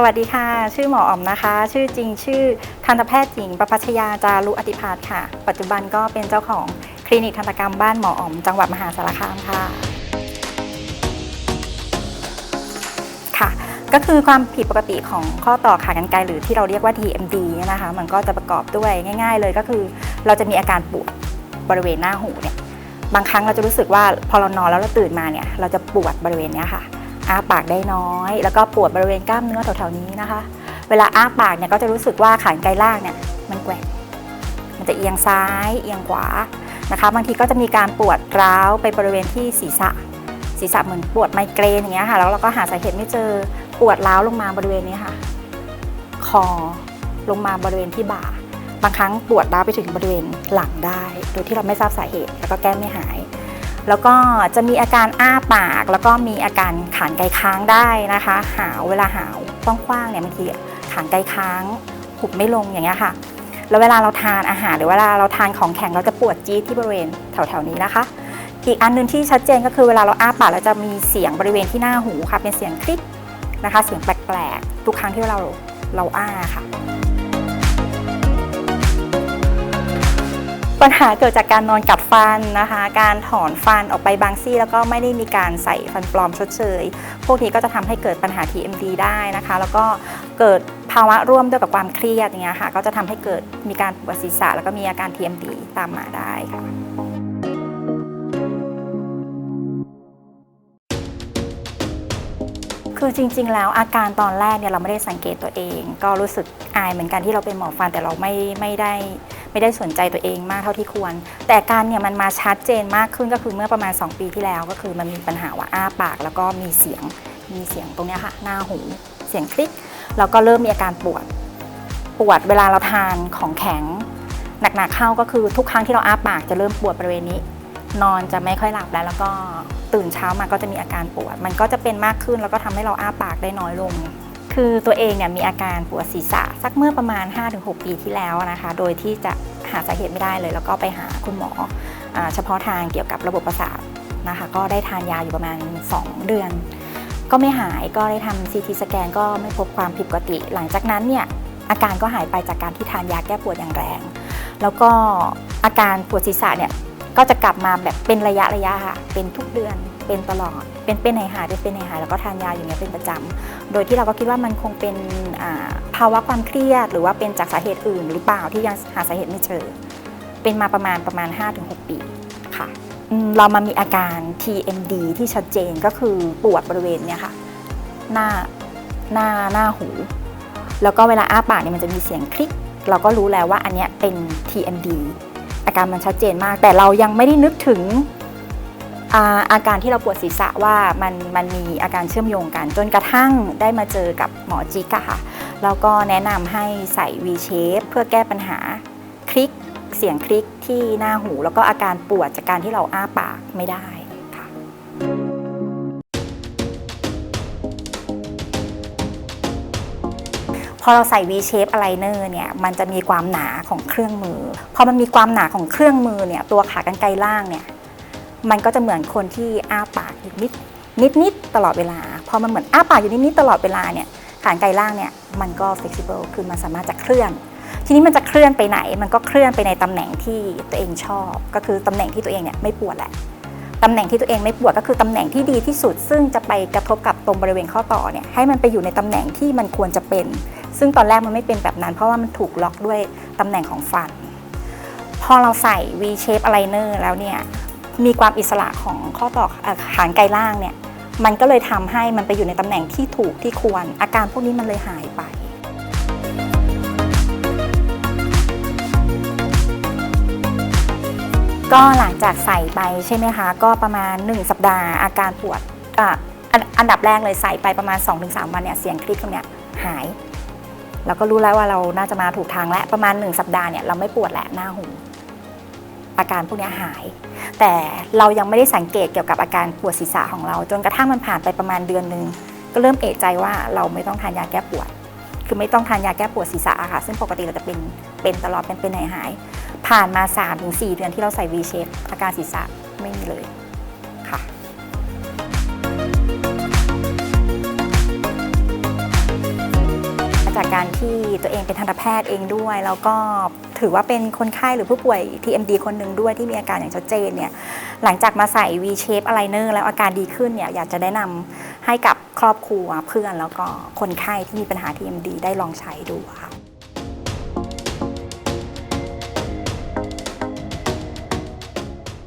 สวัสดีค่ะ ชื่อหมออ๋อมนะคะ ชื่อจริงชื่อทันตแพทย์หญิงประพัชยาจารุอธิพาสค่ะ ปัจจุบันก็เป็นเจ้าของคลินิกทันตกรรมบ้านหมออ๋อมจังหวัดมหาสารคามค่ะ ค่ะ ก็คือความผิดปกติของข้อต่อขากรรไกรหรือที่เราเรียกว่า TMD เนี่ยนะคะ มันก็จะประกอบด้วยง่าย ๆ เลยก็คือ เราจะมีอาการปวดบริเวณหน้าหูเนี่ยบางครั้งเราจะรู้สึกว่าพอเรานอนแล้วเราตื่นมาเนี่ยเราจะปวดบริเวณเนี้ยค่ะ อ้าปากได้น้อย แล้วก็ปวดบริเวณกล้ามเนื้อแถวๆนี้นะคะ เวลาอ้าปากเนี่ยก็จะรู้สึกว่าขากรรไกรล่างเนี่ยมันแกว่งมันจะเอียงซ้ายเอียงขวานะคะบางทีก็จะมีการปวดร้าวไปบริเวณที่ศีรษะ ศีรษะเหมือนปวดไมเกรนอย่างเงี้ยค่ะแล้วเราก็หาสาเหตุไม่เจอปวดร้าวลงมาบริเวณนี้ค่ะ คอลงมาบริเวณที่บ่า บางครั้งปวดร้าวไปถึงบริเวณหลังได้ โดยที่เราไม่ทราบสาเหตุแล้วก็แก้ไม่หาย แล้วก็จะมีอาการอ้าปาก แล้วก็มีอาการขานไกค้างได้นะคะ หาวเวลาหาวกว้างๆเนี่ยบางทีขานไกค้างหุบไม่ลงอย่างเงี้ยค่ะ แล้วเวลาเราทานอาหารหรือเวลาเราทานของแข็งเราจะปวดจี๊ดที่บริเวณแถวๆนี้นะคะ อีกอันหนึงที่ชัดเจนก็คือเวลาเราอ้าปากเราจะมีเสียงบริเวณที่หน้าหูค่ะเป็นเสียงคลิกนะคะ เสียงแปลกๆทุกครั้งที่เราเราอ้าค่ะ ปัญหาเกิดจากการนอนกัดฟันนะคะ การถอนฟันออกไปบางซี่ แล้วก็ไม่ได้มีการใส่ฟันปลอมชดเชย พวกนี้ก็จะทำให้เกิดปัญหา TMD ได้นะคะ แล้วก็เกิดภาวะร่วมด้วยกับความเครียดอย่างเงี้ยค่ะ ก็จะทำให้เกิดมีการปวดศีรษะแล้วก็มีอาการ TMD ตามมาได้ค่ะคือจริง ๆ แล้วอาการตอนแรกเนี่ยเราไม่ได้สังเกตตัวเอง ก็รู้สึกอายเหมือนกันที่เราเป็นหมอฟันแต่เราไม่ไม่ได้ ไม่ได้สนใจตัวเองมากเท่าที่ควร แต่การเนี่ยมันมาชัดเจนมากขึ้นก็คือเมื่อประมาณ 2 ปีที่แล้ว ก็คือมันมีปัญหาว่าอ้าปาก แล้วก็มีเสียงมีเสียงตรงนี้ค่ะ หน้าหูเสียงคลิกแล้วก็เริ่มมีอาการปวดปวดเวลาเราทานของแข็งหนักๆเข้าก็คือทุกครั้งที่เราอ้าปากจะเริ่มปวดบริเวณนี้ นอนจะไม่ค่อยหลับแล้ว แล้วก็ตื่นเช้ามาก็จะมีอาการปวด มันก็จะเป็นมากขึ้นแล้วก็ทำให้เราอ้าปากได้น้อยลง คือตัวเองเนี่ยมีอาการปวดศีรษะสักเมื่อประมาณ 5-6 ปีที่แล้วนะคะ โดยที่จะหาสาเหตุไม่ได้เลย แล้วก็ไปหาคุณหมออเฉพาะทางเกี่ยวกับระบบประสาทนะคะ ก็ได้ทานยาอยู่ประมาณ 2 เดือน ก็ไม่หายก็ได้ทำซีทีสแกนก็ไม่พบความผิดปกติ หลังจากนั้นเนี่ยอาการก็หายไปจากการที่ทานยาแก้ปวดอย่างแรง แล้วก็อาการปวดศีรษะเนี่ย ก็จะกลับมาแบบเป็นระยะระยะค่ะ เป็นทุกเดือน เป็นตลอด เป็นเป็นหายหายเป็นเป็นหายหายแล้วก็ทานยาอย่างเงี้ยเป็นประจำโดยที่เราก็คิดว่ามันคงเป็นภาวะความเครียด หรือว่าเป็นจากสาเหตุอื่น หรือเปล่าที่ยังหาสาเหตุไม่เจอ เป็นมาประมาณประมาณ 5-6 ปีค่ะ เรามามีอาการ TMD ที่ชัดเจนก็คือปวดบริเวณเนี่ยค่ะ หน้าหน้าหน้าหู แล้วก็เวลาอ้าปากเนี่ยมันจะมีเสียงคลิก เราก็รู้แล้วว่าอันเนี้ยเป็น TMD การมันชัดเจนมาก แต่เรายังไม่ได้นึกถึงอาอาการที่เราปวดศีรษะว่ามันมันมีอาการเชื่อมโยงกัน จนกระทั่งได้มาเจอกับหมอจิกอะค่ะแล้วก็แนะนำให้ใส่ V shape เพื่อแก้ปัญหาคลิกเสียงคลิกที่หน้าหู แล้วก็อาการปวดจากการที่เราอ้าปากไม่ได้ อเราใส่ V shape aligner เนี่ยมันจะมีความหนาของเครื่องมือพอมันมีความหนาของเครื่องมือเนี่ยตัวขากรรไกรล่างเนี่ยมันก็จะเหมือนคนที่อ้าปากอยู่นิดนิดนิดตลอดเวลา พอมันเหมือนอ้าปากอยู่นิดนิดตลอดเวลาเนี่ยขากรรไกรล่างเนี่ยมันก็ flexible คือมันสามารถจะเคลื่อน ทีนี้มันจะเคลื่อนไปไหน มันก็เคลื่อนไปในตำแหน่งที่ตัวเองชอบ ก็คือตำแหน่งที่ตัวเองเนี่ยไม่ปวดแหละตำแหน่งที่ตัวเองไม่ปวดก็คือตำแหน่งที่ดีที่สุด ซึ่งจะไปกระทบกับตรงบริเวณข้อต่อเนี่ยให้มันไปอยู่ในตำแหน่งที่มันควรจะเป็น ซึ่งตอนแรกมันไม่เป็นแบบนั้น เพราะว่ามันถูกล็อกด้วยตำแหน่งของฟัน พอเราใส่ V shape aligner แล้วเนี่ยมีความอิสระของข้อต่อเอ่อขานไกลล่างเนี่ยมันก็เลยทำให้มันไปอยู่ในตำแหน่งที่ถูกที่ควร อาการพวกนี้มันเลยหายไปก็หลังจากใส่ไปใช่ไหมคะ ก็ประมาณ 1 สัปดาห์อาการปวดออันอันดับแรกเลยใส่ไปประมาณ 2-3 วันเนี่ยเสียงคลิกตรงเนี้ยหาย เราก็รู้แล้วว่าเราน่าจะมาถูกทางแล้วประมาณ 1 สัปดาห์เนี่ยเราไม่ปวดแหละหน้าหูอาการพวกนี้หาย แต่เรายังไม่ได้สังเกตเกี่ยวกับอาการปวดศีรษะของเรา จนกระทั่งมันผ่านไปประมาณเดือนหนึ่งก็เริ่มเอะใจว่าเราไม่ต้องทานยาแก้ปวด คือไม่ต้องทานยาแก้ปวดศีรษะอะค่ะ ซึ่งปกติเราจะเป็นเป็นตลอดเป็นเป็นหายหาย ผ่านมา 3-4 เดือนที่เราใส่ V shape อาการศีรษะไม่มีเลย จากการที่ตัวเองเป็นทันตแพทย์เองด้วย แล้วก็ถือว่าเป็นคนไข้หรือผู้ป่วย TMD คนหนึ่งด้วยที่มีอาการอย่างชัดเจนเนี่ยหลังจากมาใส่ V shape aligner แล้วอาการดีขึ้นเนี่ยอยากจะแนะนำให้กับครอบครัวเพื่อนแล้วก็คนไข้ที่มีปัญหา TMD ได้ลองใช้ดูค่ะ